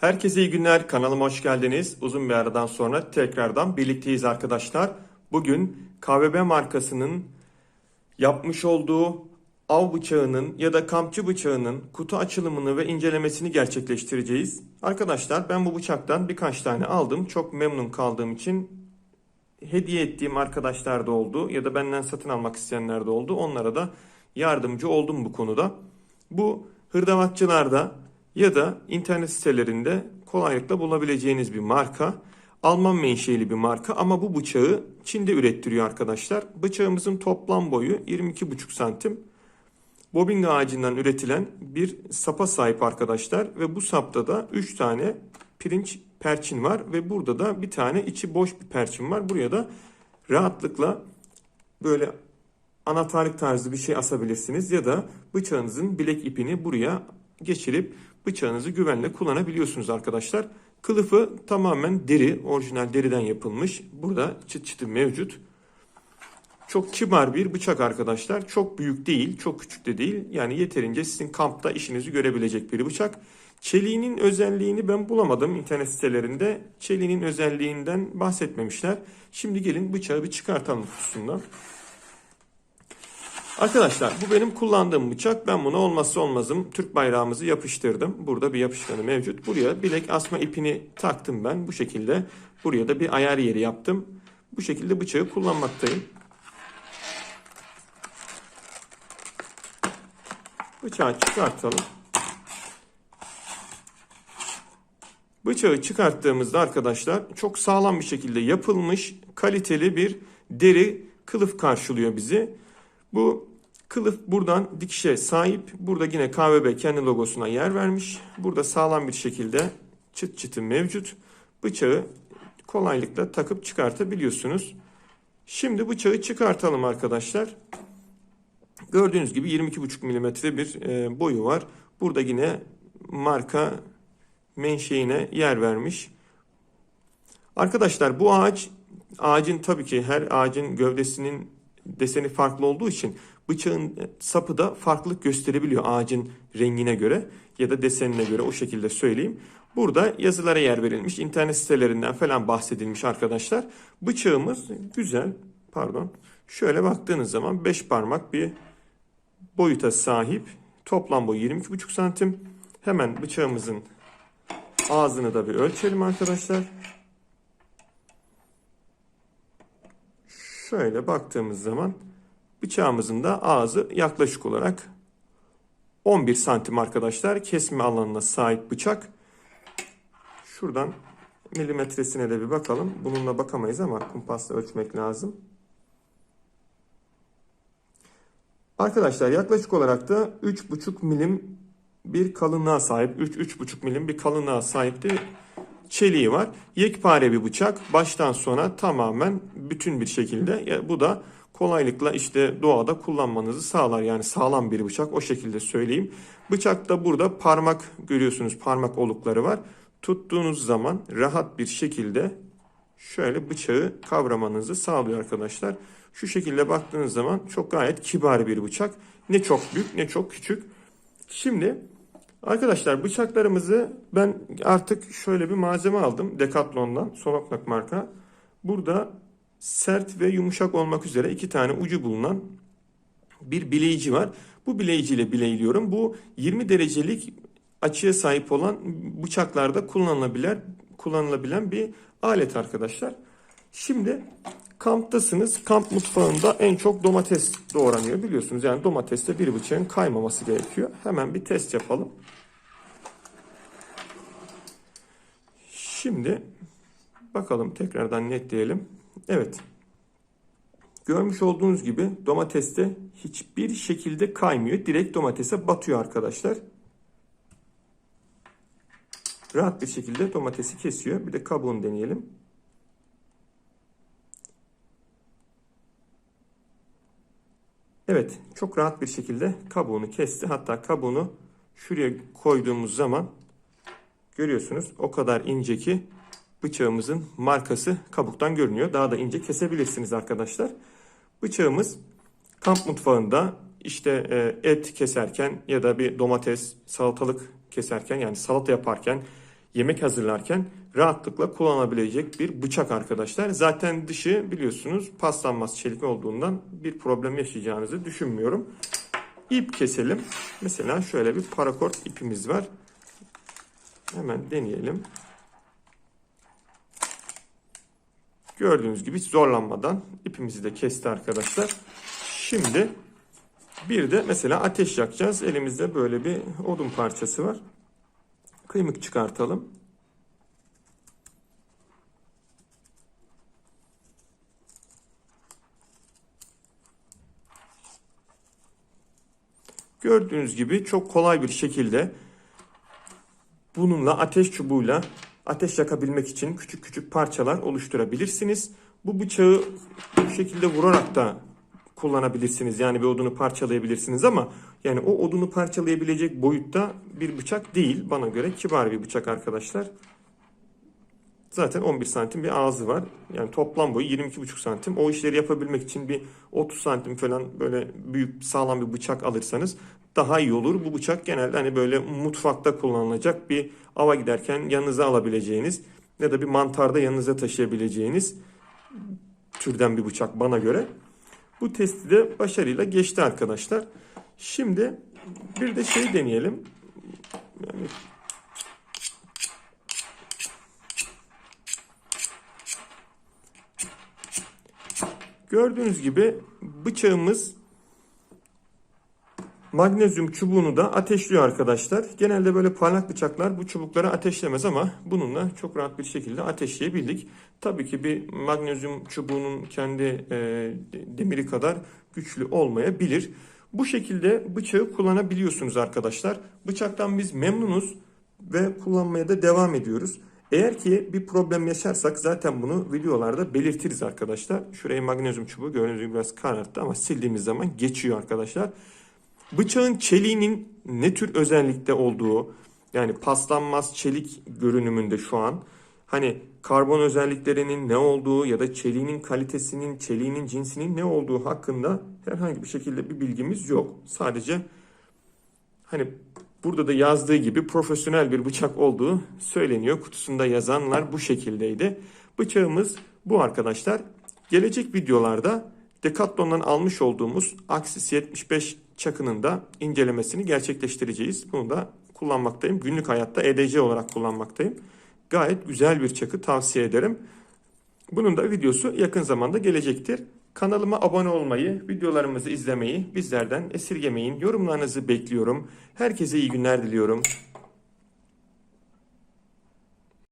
Herkese iyi günler. Kanalıma hoş geldiniz. Uzun bir aradan sonra tekrardan birlikteyiz arkadaşlar. Bugün KVB markasının yapmış olduğu av bıçağının ya da kampçı bıçağının kutu açılımını ve incelemesini gerçekleştireceğiz. Arkadaşlar ben bu bıçaktan birkaç tane aldım. Çok memnun kaldığım için hediye ettiğim arkadaşlar da oldu ya da benden satın almak isteyenler de oldu. Onlara da yardımcı oldum bu konuda. Bu hırdavatçılarda ya da internet sitelerinde kolaylıkla bulabileceğiniz bir marka. Alman menşeli bir marka ama bu bıçağı Çin'de ürettiriyor arkadaşlar. Bıçağımızın toplam boyu 22,5 santim. Bobing ağacından üretilen bir sapa sahip arkadaşlar ve bu sapta da 3 tane pirinç perçin var ve burada da bir tane içi boş bir perçin var. Buraya da rahatlıkla böyle anahtarlık tarzı bir şey asabilirsiniz ya da bıçağınızın bilek ipini buraya geçirip bıçağınızı güvenle kullanabiliyorsunuz arkadaşlar. Kılıfı tamamen deri, orijinal deriden yapılmış. Burada çıt çıtı mevcut. Çok kibar bir bıçak arkadaşlar. Çok büyük değil, çok küçük de değil. Yani yeterince sizin kampta işinizi görebilecek bir bıçak. Çeliğinin özelliğini ben bulamadım internet sitelerinde. Çeliğinin özelliğinden bahsetmemişler. Şimdi gelin bıçağı bir çıkartalım kutusundan. Arkadaşlar bu benim kullandığım bıçak. Ben buna olmazsa olmazım Türk bayrağımızı yapıştırdım. Burada bir yapışkanı mevcut. Buraya bilek asma ipini taktım ben bu şekilde. Buraya da bir ayar yeri yaptım. Bu şekilde bıçağı kullanmaktayım. Bıçağı çıkartalım. Bıçağı çıkarttığımızda arkadaşlar çok sağlam bir şekilde yapılmış kaliteli bir deri kılıf karşılıyor bizi. Bu kılıf buradan dikişe sahip. Burada yine KVB kendi logosuna yer vermiş. Burada sağlam bir şekilde çıt çıtı mevcut. Bıçağı kolaylıkla takıp çıkartabiliyorsunuz. Şimdi bıçağı çıkartalım arkadaşlar. Gördüğünüz gibi 22,5 milimetre bir e, boyu var. Burada yine marka menşeine yer vermiş. Arkadaşlar bu ağaç ağacın tabii ki her ağacın gövdesinin deseni farklı olduğu için bıçağın sapı da farklılık gösterebiliyor ağacın rengine göre ya da desenine göre o şekilde söyleyeyim. Burada yazılara yer verilmiş, internet sitelerinden falan bahsedilmiş arkadaşlar. Bıçağımız güzel, pardon. Şöyle baktığınız zaman 5 parmak bir boyuta sahip. Toplam boyu 22,5 santim. Hemen bıçağımızın ağzını da bir ölçelim arkadaşlar. Şöyle baktığımız zaman bıçağımızın da ağzı yaklaşık olarak 11 santim arkadaşlar. Kesme alanına sahip bıçak. Şuradan milimetresine de bir bakalım. Bununla bakamayız ama kumpasla ölçmek lazım. Arkadaşlar yaklaşık olarak da 3,5 milim bir kalınlığa sahip. 3-3,5 milim bir kalınlığa sahipti. Çeliği var. Yekpare bir bıçak. Baştan sona tamamen bütün bir şekilde. Bu da kolaylıkla işte doğada kullanmanızı sağlar. Yani sağlam bir bıçak o şekilde söyleyeyim. Bıçakta burada parmak görüyorsunuz parmak olukları var. Tuttuğunuz zaman rahat bir şekilde şöyle bıçağı kavramanızı sağlıyor arkadaşlar. Şu şekilde baktığınız zaman çok gayet kibar bir bıçak. Ne çok büyük ne çok küçük. Şimdi arkadaşlar bıçaklarımızı ben artık şöyle bir malzeme aldım. Decathlon'dan Soloknak marka. Burada sert ve yumuşak olmak üzere iki tane ucu bulunan bir bileyici var. Bu bileyiciyle bileyliyorum. Bu 20 derecelik açıya sahip olan bıçaklarda kullanılabilen kullanılabilen bir alet arkadaşlar. Şimdi kamptasınız. Kamp mutfağında en çok domates doğranıyor biliyorsunuz. Yani domateste bir bıçağın kaymaması gerekiyor. Hemen bir test yapalım. Şimdi bakalım tekrardan netleyelim. Evet. Görmüş olduğunuz gibi domateste hiçbir şekilde kaymıyor. Direkt domatese batıyor arkadaşlar. Rahat bir şekilde domatesi kesiyor. Bir de kabuğunu deneyelim. Evet, çok rahat bir şekilde kabuğunu kesti. Hatta kabuğunu şuraya koyduğumuz zaman görüyorsunuz o kadar ince ki bıçağımızın markası kabuktan görünüyor. Daha da ince kesebilirsiniz arkadaşlar. Bıçağımız kamp mutfağında işte e, et keserken ya da bir domates, salatalık keserken yani salata yaparken yemek hazırlarken rahatlıkla kullanabilecek bir bıçak arkadaşlar. Zaten dışı biliyorsunuz paslanmaz çelik olduğundan bir problem yaşayacağınızı düşünmüyorum. İp keselim. Mesela şöyle bir parakort ipimiz var. Hemen deneyelim. Gördüğünüz gibi hiç zorlanmadan ipimizi de kesti arkadaşlar. Şimdi bir de mesela ateş yakacağız. Elimizde böyle bir odun parçası var. Kıymık çıkartalım. Gördüğünüz gibi çok kolay bir şekilde bununla ateş çubuğuyla ateş yakabilmek için küçük küçük parçalar oluşturabilirsiniz. Bu bıçağı bu şekilde vurarak da kullanabilirsiniz. Yani bir odunu parçalayabilirsiniz ama yani o odunu parçalayabilecek boyutta bir bıçak değil. Bana göre kibar bir bıçak arkadaşlar. Zaten 11 santim bir ağzı var. Yani toplam boyu 22,5 santim. O işleri yapabilmek için bir 30 santim falan böyle büyük sağlam bir bıçak alırsanız daha iyi olur. Bu bıçak genelde hani böyle mutfakta kullanılacak bir ava giderken yanınıza alabileceğiniz ya da bir mantarda yanınıza taşıyabileceğiniz türden bir bıçak bana göre. Bu testi de başarıyla geçti arkadaşlar. Şimdi bir de şey deneyelim. Yani Gördüğünüz gibi bıçağımız magnezyum çubuğunu da ateşliyor arkadaşlar. Genelde böyle parlak bıçaklar bu çubukları ateşlemez ama bununla çok rahat bir şekilde ateşleyebildik. Tabii ki bir magnezyum çubuğunun kendi e, demiri kadar güçlü olmayabilir. Bu şekilde bıçağı kullanabiliyorsunuz arkadaşlar. Bıçaktan biz memnunuz ve kullanmaya da devam ediyoruz. Eğer ki bir problem yaşarsak zaten bunu videolarda belirtiriz arkadaşlar. Şurayı magnezyum çubuğu gördüğünüz gibi biraz kararttı ama sildiğimiz zaman geçiyor arkadaşlar. Bıçağın çeliğinin ne tür özellikte olduğu yani paslanmaz çelik görünümünde şu an. Hani karbon özelliklerinin ne olduğu ya da çeliğinin kalitesinin, çeliğinin cinsinin ne olduğu hakkında herhangi bir şekilde bir bilgimiz yok. Sadece hani burada da yazdığı gibi profesyonel bir bıçak olduğu söyleniyor. Kutusunda yazanlar bu şekildeydi. Bıçağımız bu arkadaşlar. Gelecek videolarda Decathlon'dan almış olduğumuz Axis 75 çakının da incelemesini gerçekleştireceğiz. Bunu da kullanmaktayım. Günlük hayatta EDC olarak kullanmaktayım. Gayet güzel bir çakı tavsiye ederim. Bunun da videosu yakın zamanda gelecektir. Kanalıma abone olmayı, videolarımızı izlemeyi bizlerden esirgemeyin. Yorumlarınızı bekliyorum. Herkese iyi günler diliyorum.